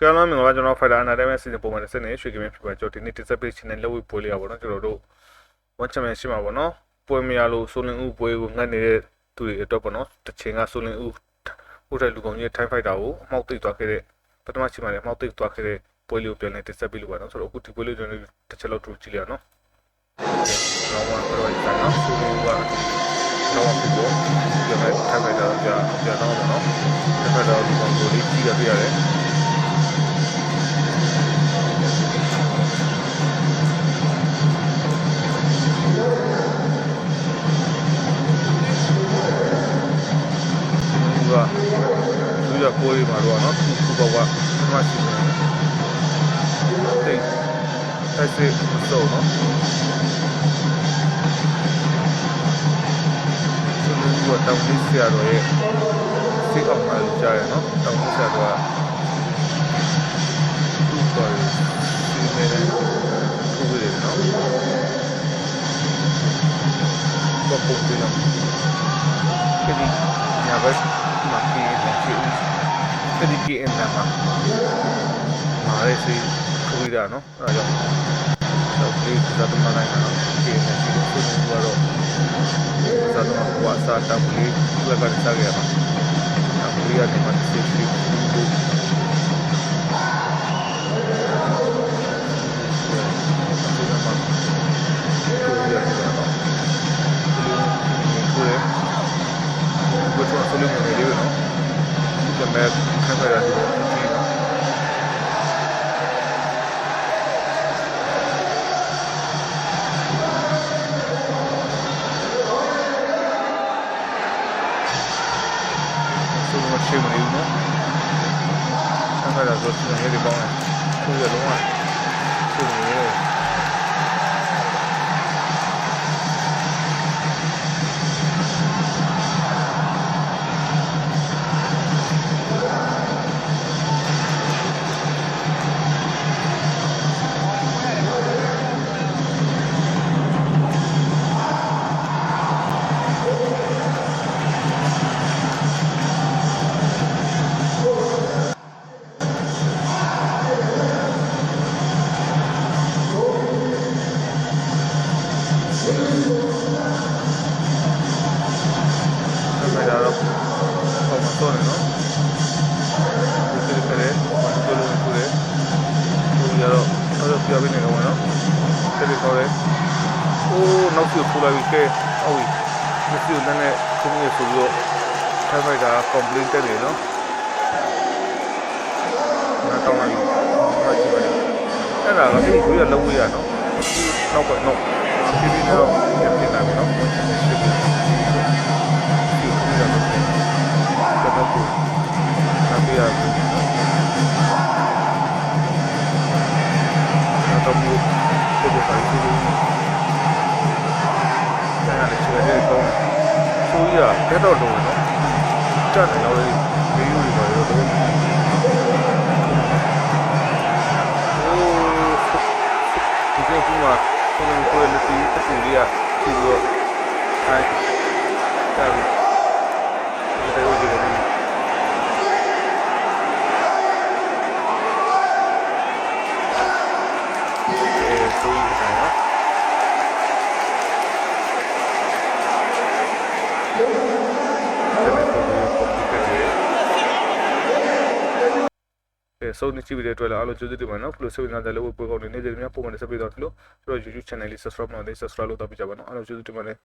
ကဲလုံးမင်္ဂလာကျွန်တော် Fighter Anatomy စီစဉ်ပုံမှန်တစ်စက်နဲ့ရွှေကင်းဖြစ်ပါကြောဒီနေ့ disability နဲ့လက်ဝဲပွဲလေးရပါတော့ကျွန်တော်တို့ one championship မှာပေါ့နော်ပွဲမရလို့ဆိုလင်ဦးပွဲကိုငတ်နေတဲ့သူတွေအတွက်ပေါ့နော်တစ်ချိန်ကဆိုလင်ဦးဟိုတယ်လူကောင်ကြီး time fighter ကိုအမောက်သိပ်သွားခဲ့တဲ့ပထမချိန်မှာလည်းအမောက်သိပ်သွားခဲ့တဲ့ပွဲလေးကိုပြန်လည် disable လုပ်ပါတော့ဆိုတော့အခုဒီပွဲလေးကျွန်တော်တစ်ချက်လောက်တူကြည့်ရအောင်နော်တော့မှာတော့ဒီနော်ဆိုလင်ဦးကတော့ဖြစ်တော့ဒီမဲ့ time fighter ကြာကြာတော့ပေါ့နော် time fighter လူကောင်ကိုလေးကြည့်ရပြရတယ် ပွဲတွေမှာတော့နော်ခုခုဘောကပထမရှိနေတယ်တိတ်တိုက်စစ်ဆိုတော့ဆိုတော့တောင်းပြီးဆရာတော်ရဲ့စိတ်အောင်မှကြားရနော်တောင်းပြီးဆရာတော်ကသူ့ကိုစီမဲတယ်ခုရတယ်နော်ဘာပုံတယ်နော်ဒီညာဘက်မှာပြေးနေတယ် 3 km မှာမာရဲစီခွေးတာနော်အဲ့ဒါကြောင့်တော့ဒီဇာတ်မလိုက်တာနော် km ရှိတယ်ဆိုတော့ဇာတ်မကွာစားတာဘူးလေဘာစားရမှာအခုရတဲ့မှာစစ်စစ်ကိုယ်ကဆိုလို့မရဘူးနော်ဒီကမဲ့ နေဘူးနော်ခံရတာဆိုတော့ဒီလိုပေါင်းတယ်ဆိုရလုံးဝဆုံးနေတယ်က အိုးနောက်ပြပူလာပြီကဲအော်ဝီမစီဦးနဲ့ခုံးရဆိုလို့ထိုင်ဖိုက်တာ complaint တက်နေနော်ငါတောင်းလိုက်ဟာကြည့်ပါအဲ့ဒါကအဲ့ဒီကိုရလုံးဝရနော်နောက်ပဲနော် ဆိုရတက်တော့လို့နော်တက်နေတော့လေဗီဒီယိုတွေပါတော့တော့ဒီကကူမှာကိုယ်ကိုယ်လက်တီးတက်တူလေးကပြီးတော့အဲတာဒီတော့ဒီလိုအဲ ဆိုရင်နော်အဲဆိုနေချီဗီဒီယိုတွေ့လာအားလုံးကျေးဇူးတင်ပါတယ်နော်ဖလိုဆိုနေတာလည်းဝေပွဲကောင်းနေနေကြတယ်များပုံမှန်ဆက်ပြီးတော့ဒီလိုကျွန်တော် YouTube channel လေး subscribe လုပ်နေ subscribe လုပ်တော့ပြကြပါနော်အားလုံးကျေးဇူးတင်ပါတယ်